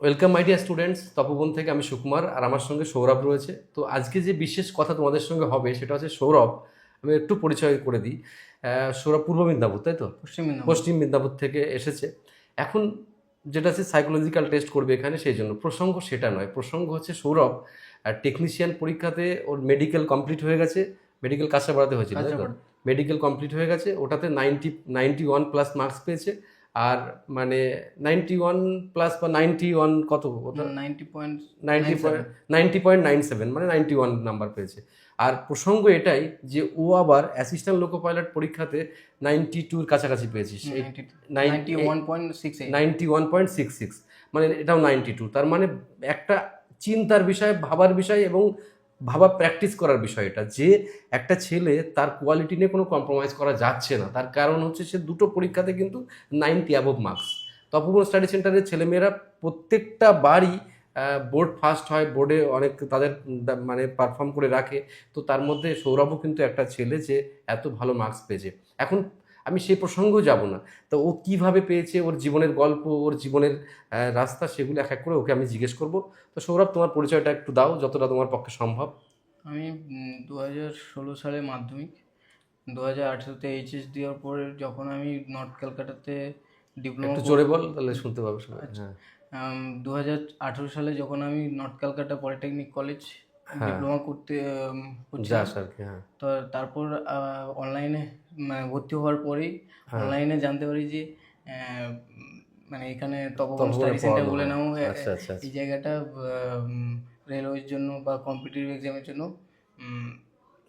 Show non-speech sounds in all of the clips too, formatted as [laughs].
Welcome my dear students Tapoban থেকে আমি সুকুমার আর আমার সঙ্গে সৌরভ রয়েছে। তো আজকে যে বিশেষ কথা তোমাদের সঙ্গে হবে সেটা হচ্ছে সৌরভ। আমি একটু পরিচয় করে দিই। সৌরভ পূর্ব মেদিনীপুর তাই তো? পশ্চিম পশ্চিম মেদিনীপুর থেকে এসেছে। এখন যেটা আছে সাইকোলজিক্যাল টেস্ট করবে এখানে সেই জন্য। প্রসঙ্গ সেটা নয়। প্রসঙ্গ হচ্ছে সৌরভ টেকনিশিয়ান পরীক্ষাতে ওর মেডিকেল কমপ্লিট হয়ে গেছে। মেডিকেল কাছে বাড়াতে হয়েছিল। মেডিকেল কমপ্লিট হয়ে গেছে। ওটাতে ninety ninety one plus marks পেয়েছে। আর মানে নাইনটি ওয়ান প্লাস বা নাইনটি ওয়ান কত ninety point ninety point ninety point nine seven মানে নাইনটি ওয়ান নাম্বার পেয়েছে। আর প্রসঙ্গ এটাই যে ও আবার অ্যাসিস্ট্যান্ট লোকো পাইলট পরীক্ষাতে নাইনটি টুর কাছাকাছি পেয়েছিস ninety one point six ninety one point six six মানে এটাও নাইনটি টু তার মানে একটা চিন্তার বিষয় ভাবার বিষয় এবং ভাবা প্র্যাকটিস করার বিষয় এটা। যে একটা ছেলে তার কোয়ালিটি নিয়ে কোনো কম্প্রোমাইজ করা যাচ্ছে না, তার কারণ হচ্ছে সে দুটো পরীক্ষাতে কিন্তু ninety above marks Tapoban study সেন্টারের ছেলেমেয়েরা প্রত্যেকটা বারই বোর্ড ফার্স্ট হয় বোর্ডে অনেক তাদের মানে পারফর্ম করে রাখে। তো তার মধ্যে সৌরভও কিন্তু একটা ছেলে যে এত ভালো মার্কস পেয়েছে। এখন আমি সেই প্রসঙ্গেও যাব না। তো ও কীভাবে পেয়েছে ওর জীবনের গল্প ওর জীবনের রাস্তা সেগুলো এক এক করে ওকে আমি জিজ্ঞেস করব। তো সৌরভ তোমার পরিচয়টা একটু দাও যতটা তোমার পক্ষে সম্ভব। আমি দু হাজার ষোলো সালে মাধ্যমিক দু হাজার আঠেরোতে এইচএস দেওয়ার পরে যখন আমি নর্থ ক্যালকাটাতে ডিপ্লোমা একটু জোরে বল তাহলে শুনতে পাবো সবাই। হ্যাঁ। দু হাজার আঠেরো সালে যখন আমি north Calcutta polytechnic college. Diploma করতে যাস আর কি হ্যাঁ। তো তারপর অনলাইনে ভর্তি হওয়ার পরেই হ্যাঁ। অনলাইনে জানতে পারি যে মানে এখানে তপবন তপবনে স্টাডি সেন্টার বলে হয়। নাও আচ্ছা, আচ্ছা, এই জায়গাটা রেলওয়ের জন্য বা কম্পিটিটিভ এক্সামের জন্য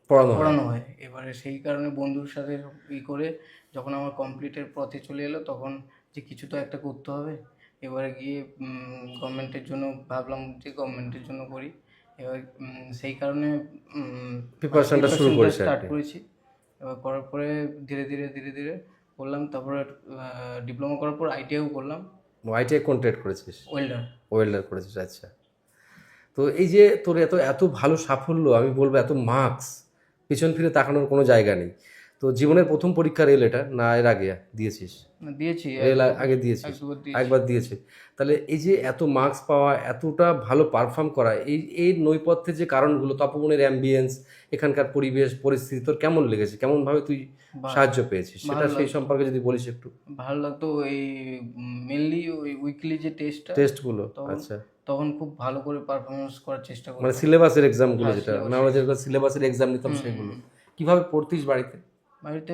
পড়ানো হয়। পড়ানো হয় এবারে সেই কারণে বন্ধুর সাথে ই করে যখন আমার কমপ্লিটের পথে চলে এলো তখন যে কিছু তো একটা করতে হবে এবারে গিয়ে গভর্নমেন্টের জন্য ভাবলাম যে গভর্নমেন্টের জন্য করি এবার সেই কারণে প্রিপারেশনটা শুরু করেছে স্টার্ট করেছি এবার করার পরে ধীরে ধীরে ধীরে ধীরে করলাম। তারপরে ডিপ্লোমা করার পর আইটিআইও করলাম। আইটিআই কোন ট্রেড করেছিস? ওয়েল্ডার ওয়েল্ডার করেছিস আচ্ছা। তো এই যে তোর এত এত ভালো সাফল্য আমি বলব এত মার্কস পিছন ফিরে তাকানোর কোনো জায়গা নেই। তো জীবনের প্রথম পরীক্ষা রেল এটা না এর আগে দিয়েছিস? দিয়েছি। রেল আগে দিয়েছিস। দিয়েছি। একবার দিয়েছে। তাহলে এই যে এত মার্কস পাওয়া এতটা ভালো পারফর্ম করা এই এই নৈপথ্যের যে কারণগুলো তপবনের অ্যাম্বিয়েন্স এখানকার পরিবেশ পরিস্থিতি তোর কেমন লেগেছে? কেমন ভাবে তুই সাহায্য পেয়েছিস? সেটা সেই সম্পর্কে যদি বলিস একটু। ভালো লাগতো এই মেনলি ওই উইকলি যে টেস্টটা টেস্টগুলো আচ্ছা। তখন খুব ভালো করে পারফরমেন্স করার চেষ্টা মানে সিলেবাসের এক্সামগুলো হ্যাঁ, যেটা মানে আমরা যেরকম সিলেবাসের এক্সাম নিতাম সেগুলো। কীভাবে পড়তিস বাড়িতে? বাড়িতে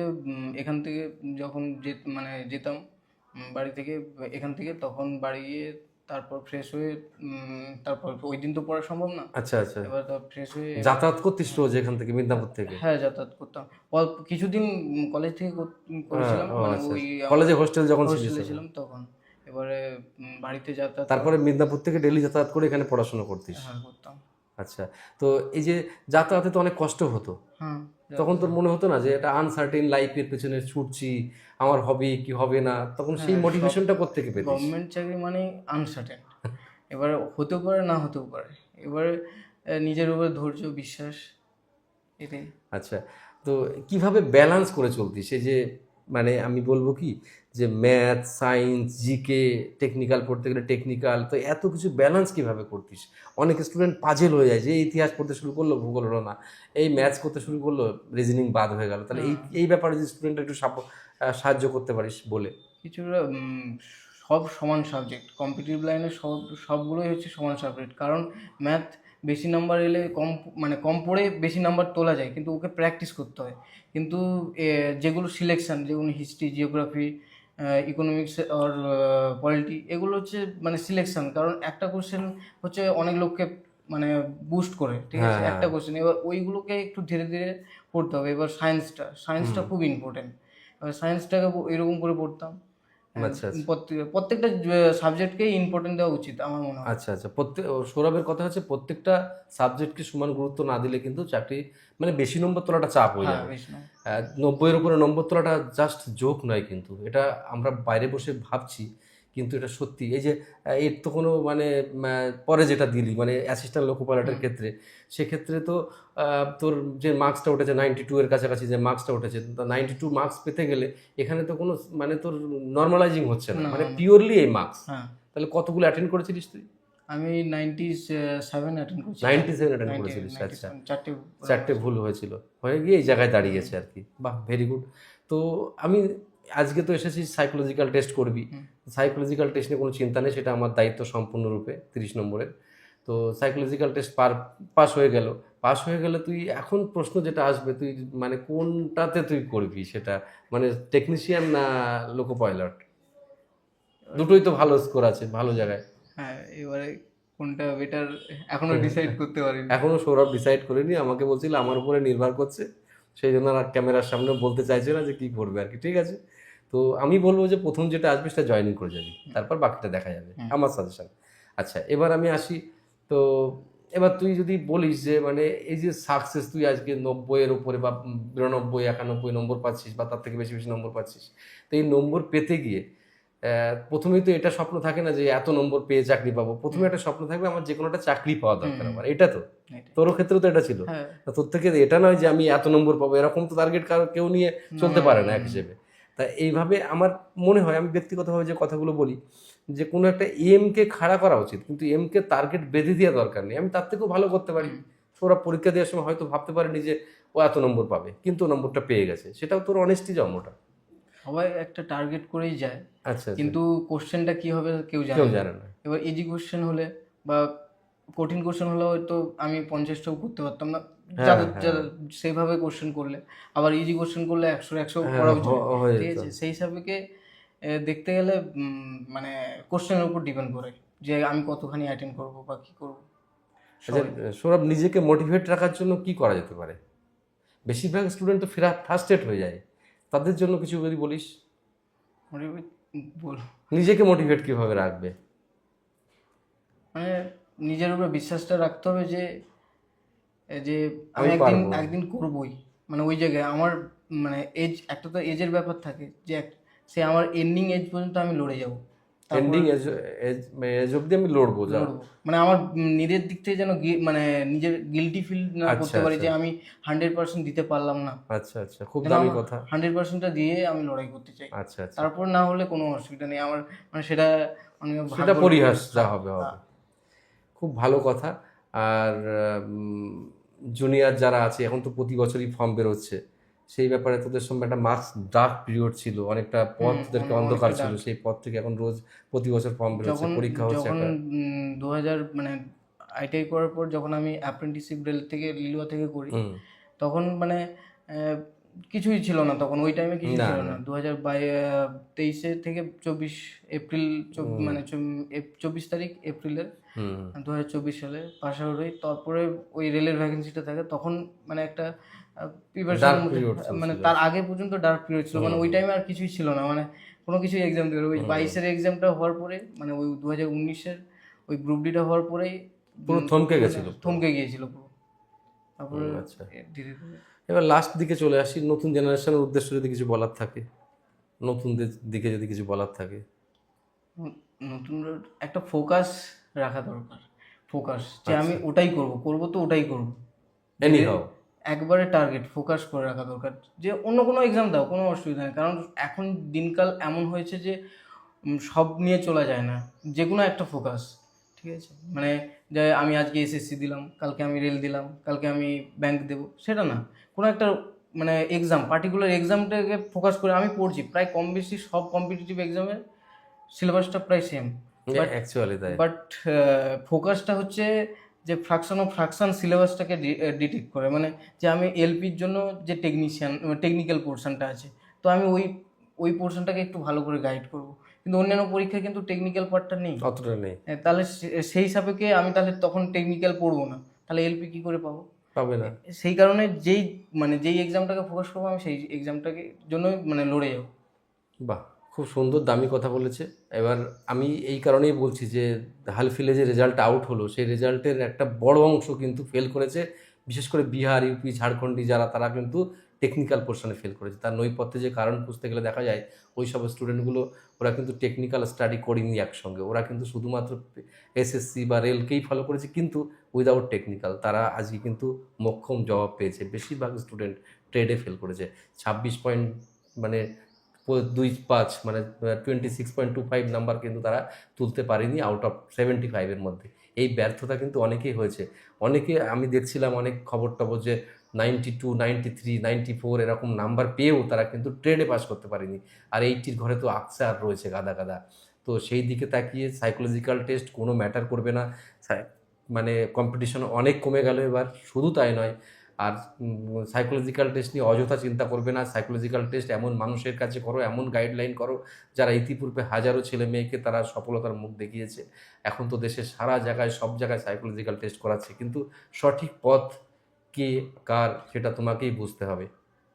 এখান থেকে যখন যে মানে যেতাম বাড়ি থেকে এখান থেকে তখন বাড়ি গিয়ে তারপর ফ্রেশ হয়ে তারপর ওই দিন তো পড়া সম্ভব না। আচ্ছা আচ্ছা। এবার তো ফ্রেশ হয়ে যাতায়াত করতিস রোজ এখান থেকে মিদনাপুর থেকে? হ্যাঁ যাতায়াত করতাম। অল্প কিছুদিন কলেজ থেকে করেছিলাম মানে আচ্ছা ওই কলেজে হোস্টেল যখন ছিলাম তখন। এবারে বাড়িতে যাতায়াত তারপরে মিদনাপুর থেকে ডেলি যাতায়াত করে এখানে পড়াশোনা করতিস? হ্যাঁ করতাম। আচ্ছা তো এই যে যাতায়াতে তো অনেক কষ্ট হতো। হ্যাঁ। তখন তোর মনে হতো না যে এটা আনসার্টেন লাইফের পেছনে ছুটছি আমার হবে কি হবে না? তখন সেই মোটিভেশনটা কোথেকে পেতিস? গভর্নমেন্ট চাকরি মানে আনসার্টেন এবারে হতেও পারে না হতেও পারে। এবারে নিজের উপর ধৈর্য বিশ্বাস এটাই। আচ্ছা তো কীভাবে ব্যালেন্স করে চলতি সে যে মানে আমি বলব কি যে ম্যাথ সায়েন্স জিকে টেকনিক্যাল পড়তে গেলে টেকনিক্যাল তো এত কিছু ব্যালেন্স কীভাবে করতিস? অনেক স্টুডেন্ট পাজেল হয়ে যায় যে ইতিহাস পড়তে শুরু করল ভূগোল হলো না। এই ম্যাথস করতে শুরু করল রিজনিং বাদ হয়ে গেল। তাহলে এই এই ব্যাপারে যে স্টুডেন্ট একটু সাহায্য করতে পারিস বলে। কিছুটা সব সমান সাবজেক্ট কম্পিটিটিভ লাইনে সব, সবগুলোই হচ্ছে সমান সাবজেক্ট কারণ ম্যাথ বেশি নাম্বার এলে কম মানে কম পড়ে বেশি নাম্বার তোলা যায়, কিন্তু ওকে প্র্যাকটিস করতে হয়। কিন্তু যেগুলো সিলেকশন যেগুলো history geography economics or polity এগুলো হচ্ছে মানে সিলেকশন কারণ একটা কোশ্চেন হচ্ছে অনেক লোককে মানে বুস্ট করে ঠিক আছে? হ্যাঁ, একটা কোশ্চেন এবার ওইগুলোকে একটু ধীরে ধীরে পড়তে হবে। এবার সায়েন্সটা সায়েন্সটা খুব ইম্পর্টেন্ট এবার সায়েন্সটাকে এরকম করে পড়তাম। প্রত্যেকটা সাবজেক্টকেই ইম্পর্টেন্ট দেওয়া উচিত আমার মনে হয়। আচ্ছা আচ্ছা প্রত্যেক সৌরভের কথা হচ্ছে প্রত্যেকটা সাবজেক্টকে সমান গুরুত্ব না দিলে কিন্তু চাকরি মানে বেশি নম্বর তোলাটা চাপ হয়ে হ্যাঁ যাবে। নব্বইয়ের উপরে নম্বর তোলাটা জাস্ট জোক নয় কিন্তু এটা আমরা বাইরে বসে ভাবছি কিন্তু এটা সত্যি। এই যে এর তো কোনো মানে পরে যেটা দিলি মানে অ্যাসিস্ট্যান্ট লোকো পাইলটের ক্ষেত্রে সেক্ষেত্রে তো তোর যে মার্কসটা উঠেছে নাইনটি টু এর কাছাকাছি যে মার্কসটা উঠেছে নাইনটি টু মার্কস পেতে গেলে এখানে তো কোনো মানে তোর নর্মালাইজিং হচ্ছে না। মানে পিওরলি এই মার্কস হ্যাঁ। তাহলে কতগুলো অ্যাটেন্ড করেছিলিস তুই? আমি নাইনটি সেভেন অ্যাটেন্ড করছি। নাইনটি সেভেন অ্যাটেন্ড 90 করেছিলিস আচ্ছা। চারটে চারটে ভুল হয়েছিল। হয়ে গিয়ে এই জায়গায় দাঁড়িয়েছে আর কি। বাহ ভেরি গুড তো আমি আজকে তো এসেছি সাইকোলজিক্যাল টেস্ট করবি। সাইকোলজিক্যাল টেস্ট নিয়ে কোনো চিন্তা নেই সেটা আমার দায়িত্ব সম্পূর্ণরূপে তিরিশ নম্বরের। তো সাইকোলজিক্যাল টেস্ট পার পাস হয়ে গেল। পাস হয়ে গেলে তুই এখন প্রশ্ন যেটা আসবে তুই মানে কোনটাতে তুই করবি সেটা? মানে টেকনিশিয়ান না লোকো পাইলট দুটোই তো ভালো স্কোর আছে ভালো জায়গায়। হ্যাঁ এবারে কোনটা বেটার এখনও ডিসাইড [laughs] করতে পারিনি। এখনও সৌরভ ডিসাইড করেনি আমাকে বলছিল আমার উপরে নির্ভর করছে। সেই জন্য আর ক্যামেরার সামনে বলতে চাইছে না যে কি করবে আর কি ঠিক আছে? তো আমি বলব যে প্রথম যেটা আসবে সেটা জয়েনিং করে যাবি। তারপর বাকিটা দেখা যাবে। আমার সাজেশন আচ্ছা এবার আমি আসি। তো এবার তুই যদি বলিস যে মানে এই যে সাকসেস তুই আজকে নব্বইয়ের উপরে বা বিরানব্বই একানব্বই নম্বর পাচ্ছিস বা তার থেকে বেশি বেশি নম্বর পাচ্ছিস তো এই নম্বর পেতে গিয়ে প্রথমেই তো এটা স্বপ্ন থাকে না যে এত নম্বর পেয়ে চাকরি পাবো। প্রথমে একটা স্বপ্ন থাকবে আমার যে কোনো একটা চাকরি পাওয়া দরকার। আমার। এটা তো। তোর ক্ষেত্রে তো এটা ছিল। হ্যাঁ। তোর থেকে এটা নয় যে আমি এত নম্বর পাবো। এরকম তো টার্গেট কারও কেউ নিয়ে চলতে পারে না, এক হিসেবে। তা এইভাবে আমার মনে হয় আমি ব্যক্তিগতভাবে যে কথাগুলো বলি যে কোনো একটা এমকে খাড়া করা উচিত। কিন্তু এমকে টার্গেট বেঁধে দেওয়া দরকার নেই। আমি তার থেকেও ভালো করতে পারি। ওরা পরীক্ষা দেওয়ার সময় হয়তো ভাবতে পারেনি যে ও এত নম্বর পাবে কিন্তু ও নম্বরটা পেয়ে গেছে। সেটাও তোর অনেস্টি জন্মটা সবাই একটা টার্গেট করেই যায়। আচ্ছা আচ্ছা। কিন্তু কোশ্চেনটা কি হবে কেউ জানে কেউ না। জানে না। এবার ইজি কোশ্চেন হলে বা কঠিন কোশ্চেন হলে হয়তো আমি পঞ্চাশটাও করতে পারতাম না। যাদের হ্যাঁ। সেইভাবে কোশ্চেন করলে আবার ইজি কোশ্চেন করলে একশো একশো হ্যাঁ, করা উচিত। ঠিক আছে? সেই হিসাবে দেখতে গেলে মানে কোশ্চেনের উপর ডিপেন্ড করে যে আমি কতখানি অ্যাটেন্ড করব বা কি করব। আচ্ছা সৌরভ নিজেকে মোটিভেট রাখার জন্য কি করা যেতে পারে? বেশিরভাগ স্টুডেন্ট তো ফেরা ফার্স্টেড হয়ে যায়। তাদের জন্য কিছু যদি বলিস। মোটিভেট বল। নিজেকে মোটিভেট কীভাবে রাখবে? মানে নিজের উপরে বিশ্বাসটা রাখতে হবে যে যে আমি আমি একদিন একদিন করবই। মানে ওই জায়গায় আমার মানে এজ একটা তো এজের ব্যাপার থাকে যে সে আমার এন্ডিং এজ পর্যন্ত আমি লড়ে যাব। এন্ডিং এজ এজ অব্দি আমি লড়বো মানে আমার নিজের দিক থেকে যেন মানে নিজের গিলটি ফিল না আচ্ছা, করতে পারি আচ্ছা। যে আমি হান্ড্রেড পার্সেন্ট দিতে পারলাম না। আচ্ছা আচ্ছা। খুব দামি কথা। হান্ড্রেড পার্সেন্টটা দিয়ে আমি লড়াই করতে চাই। আচ্ছা আচ্ছা। তারপর না হলে কোনো অসুবিধা নেই। আমার মানে সেটা মানে সেটা পরিহাস যা হবে হবে। খুব ভালো কথা। আর জুনিয়র যারা আছে এখন তো প্রতি বছরই ফর্ম বেরোচ্ছে। সেই ব্যাপারে তোদের সঙ্গে একটা মার্কস ডার্ক পিরিয়ড ছিল। অনেকটা পথ তোদেরকে অন্ধকার ছিল। সেই পথ থেকে এখন রোজ প্রতি বছর ফর্ম বেরোচ্ছে। পরীক্ষা হচ্ছে যখন একটা। দু হাজার মানে আইটিআই করার পর যখন আমি অ্যাপ্রেন্টিসশিপ রেল থেকে লিলুয়া থেকে করি তখন মানে কিছুই ছিল না তখন। ওই টাইমে কিছু ছিল না। দু হাজার তেইশে থেকে চব্বিশ এপ্রিল মানে চব্বিশ তারিখ এপ্রিলের দু হাজার চব্বিশ সালে পাস আউট হই তারপরে ওই রেলের ভ্যাকেন্সিটা থাকে তখন মানে একটা প্রিপারেশন মানে তার আগে পর্যন্ত ডার্ক পিরিয়ড ছিল মানে ওই টাইমে আর কিছুই ছিল না মানে কোনো কিছুই এক্সাম দেবে ওই বাইশের এক্সামটা হওয়ার পরে মানে ওই দু হাজার উনিশের ওই গ্রুপ ডিটা হওয়ার পরেই পুরো থমকে গেছিল। থমকে গিয়েছিল পুরো। তারপরে আচ্ছা। এবার লাস্ট দিকে চলে আসি নতুন জেনারেশনের উদ্দেশ্য যদি কিছু বলার থাকে নতুনদের দিকে যদি কিছু বলার থাকে। নতুন একটা ফোকাস রাখা দরকার। ফোকাস যে আমি ওটাই করব করব তো ওটাই করব। এনি হাও একবারে টার্গেট ফোকাস করে রাখা দরকার। যে অন্য কোনো এক্সাম দাও কোনো অসুবিধা নেই। কারণ এখন দিনকাল এমন হয়েছে যে সব নিয়ে চলা যায় না। যে কোনো একটা ফোকাস ঠিক আছে? মানে যে আমি আজকে এসএসসি দিলাম কালকে আমি রেল দিলাম কালকে আমি ব্যাংক দেব সেটা না। কোনো একটা মানে এক্সাম পার্টিকুলার এক্সামটাকে ফোকাস করে আমি পড়ছি। প্রায় কম বেশি সব কম্পিটিটিভ এক্সামের সিলেবাসটা প্রায় সেম অ্যাকচুয়ালি তাই। বাট ফোকাসটা হচ্ছে যে ফ্রাকশন অফ ফ্রাকশন সিলেবাসটাকে ডিটেক্ট করে। মানে যে আমি এলপির জন্য যে টেকনিশিয়ান টেকনিক্যাল পোর্শনটা আছে তো আমি ওই ওই পোর্শনটাকে একটু ভালো করে গাইড করব। কিন্তু অন্যান্য পরীক্ষায় কিন্তু টেকনিক্যাল পার্টটা নেই। অতটা নেই। হ্যাঁ, তাহলে সেই হিসাবে আমি তাহলে তখন টেকনিক্যাল পড়ব না। তাহলে এলপি কি করে পাবো? পাবে না। সেই কারণে যেই মানে যেই এক্সামটাকে ফোকাস করব আমি সেই এক্সামটাকে জন্যই মানে লড়ে যাব। বাহ। খুব সুন্দর, দামি কথা বলেছে। এবার আমি এই কারণেই বলছি যে হালফিলে যে রেজাল্ট আউট হলো, সেই রেজাল্টের একটা বড় অংশ কিন্তু ফেল করেছে। বিশেষ করে বিহার, ইউপি ঝাড়খণ্ডী যারা, তারা কিন্তু টেকনিক্যাল পোর্শনে ফেল করেছে। তার নৈপথ্যে যে কারণ খুঁজতে গেলে দেখা যায়, ওই সব স্টুডেন্টগুলো ওরা কিন্তু টেকনিক্যাল স্টাডি করেনি একসঙ্গে। ওরা কিন্তু শুধুমাত্র এসএসসি বা রেলকেই ফলো করেছে, কিন্তু উইদাউট টেকনিক্যাল তারা আজকে কিন্তু মোক্ষম জবাব পেয়েছে। বেশিরভাগ স্টুডেন্ট ট্রেডে ফেল করেছে। ছাব্বিশ পয়েন্ট মানে দুই পাঁচ মানে twenty six point two five number কিন্তু তারা তুলতে পারেনি আউট অফ সেভেন্টি ফাইভের মধ্যে। এই ব্যর্থতা কিন্তু অনেকেই হয়েছে। অনেকে আমি দেখছিলাম অনেক খবর টবর যে ninety two ninety three ninety four এরকম নাম্বার পেয়েও তারা কিন্তু ট্রেডে পাস করতে পারেনি। আর এইটির ঘরে তো আকসা আর রয়েছে গাদা গাদা। তো সেই দিকে তাকিয়ে সাইকোলজিক্যাল টেস্ট কোনো ম্যাটার করবে না। মানে কম্পিটিশন অনেক কমে গেল এবার। শুধু তাই নয় আর সাইকোলজিক্যাল টেস্ট নিয়ে অযথা চিন্তা করবে না। সাইকোলজিক্যাল টেস্ট এমন মানুষের কাছে করো এমন গাইডলাইন করো যারা ইতিপূর্বে হাজারো ছেলে মেয়েকে তারা সফলতার মুখ দেখিয়েছে। এখন তো দেশের সারা জায়গায় সব জায়গায় সাইকোলজিক্যাল টেস্ট করাচ্ছে। কিন্তু সঠিক পথ কে কার সেটা তোমাকেই বুঝতে হবে।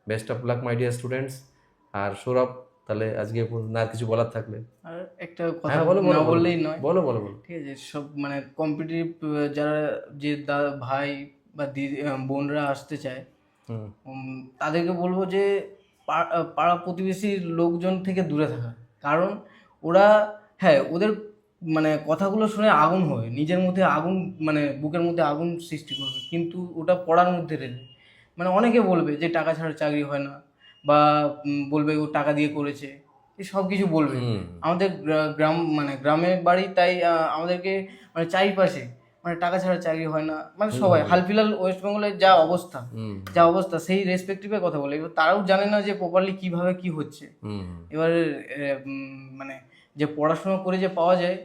Best of luck my dear students আর সৌরভ তাহলে আজকে না কিছু বলার থাকলে? আর একটা কথা হ্যাঁ বলো বলো না বললেই নয়। বলো বলো বলো। ঠিক আছে সব মানে কম্পিটিটিভ যারা যে দাদা ভাই বা দিদি বোনরা আসতে চায় তাদেরকে বলব যে পাড়া প্রতিবেশীর লোকজন থেকে দূরে থাকা। কারণ ওরা হ্যাঁ ওদের মানে কথাগুলো শুনে আগুন হবে নিজের মধ্যে আগুন মানে বুকের মধ্যে আগুন সৃষ্টি করবে। কিন্তু ওটা পড়ার মধ্যে রেলে মানে অনেকে বলবে যে টাকা ছাড়া চাকরি হয় না বা বলবে ও টাকা দিয়ে করেছে এই সব কিছু বলবে। আমাদের গ্রাম মানে গ্রামের বাড়ি তাই আমাদেরকে মানে চারিপাশে মানে টাকা ছাড়া চাকরি হয় না। মানে সবাই হালফিলাল ওয়েস্ট বেঙ্গলের যা অবস্থা যা অবস্থা সেই রেসপেক্টিভে কথা বলে। এবার তারাও জানে না যে প্রপারলি কীভাবে কি হচ্ছে। এবার মানে যে পড়াশোনা করে যে পাওয়া যায়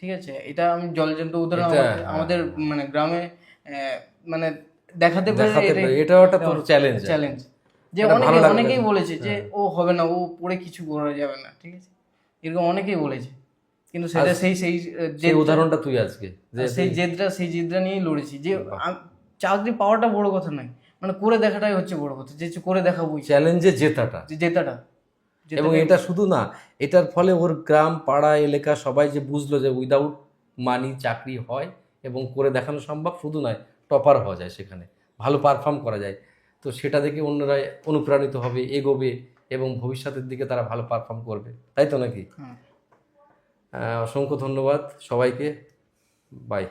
ঠিক আছে এটা আমি জলজন্ত উদাহরণ এটা, আমাদের- হ্যাঁ। মানে গ্রামে মানে দেখাতে পেরে এটাও একটা তোর চ্যালেঞ্জ চ্যালেঞ্জ যে অনেকে অনেকেই বলেছে যে হ্যাঁ। ও হবে না ও পড়ে কিছু করা যাবে না। ঠিক আছে? এরকম অনেকেই বলেছে। কিন্তু সেটা সেই সেই যে উদাহরণটা তুই আজকে যে সেই জেদটা সেই জেদটা নিয়েই লড়েছি। যে চাকরি পাওয়াটা বড় কথা নয় মানে করে দেখাটাই হচ্ছে বড় কথা যে করে দেখাবোই। চ্যালেঞ্জে জেতাটা। যে জেতাটা। এবং এটা শুধু না এটার ফলে ওর গ্রাম পাড়া এলাকা সবাই যে বুঝলো যে উইদাউট মানি চাকরি হয় এবং করে দেখানো সম্ভব শুধু নয় টপার হওয়া যায় সেখানে ভালো পারফর্ম করা যায়। তো সেটা দেখে অন্যরা অনুপ্রাণিত হবে এগোবে এবং ভবিষ্যতের দিকে তারা ভালো পারফর্ম করবে। তাই তো নাকি। আহ, অসংখ্য ধন্যবাদ সবাইকে। বাই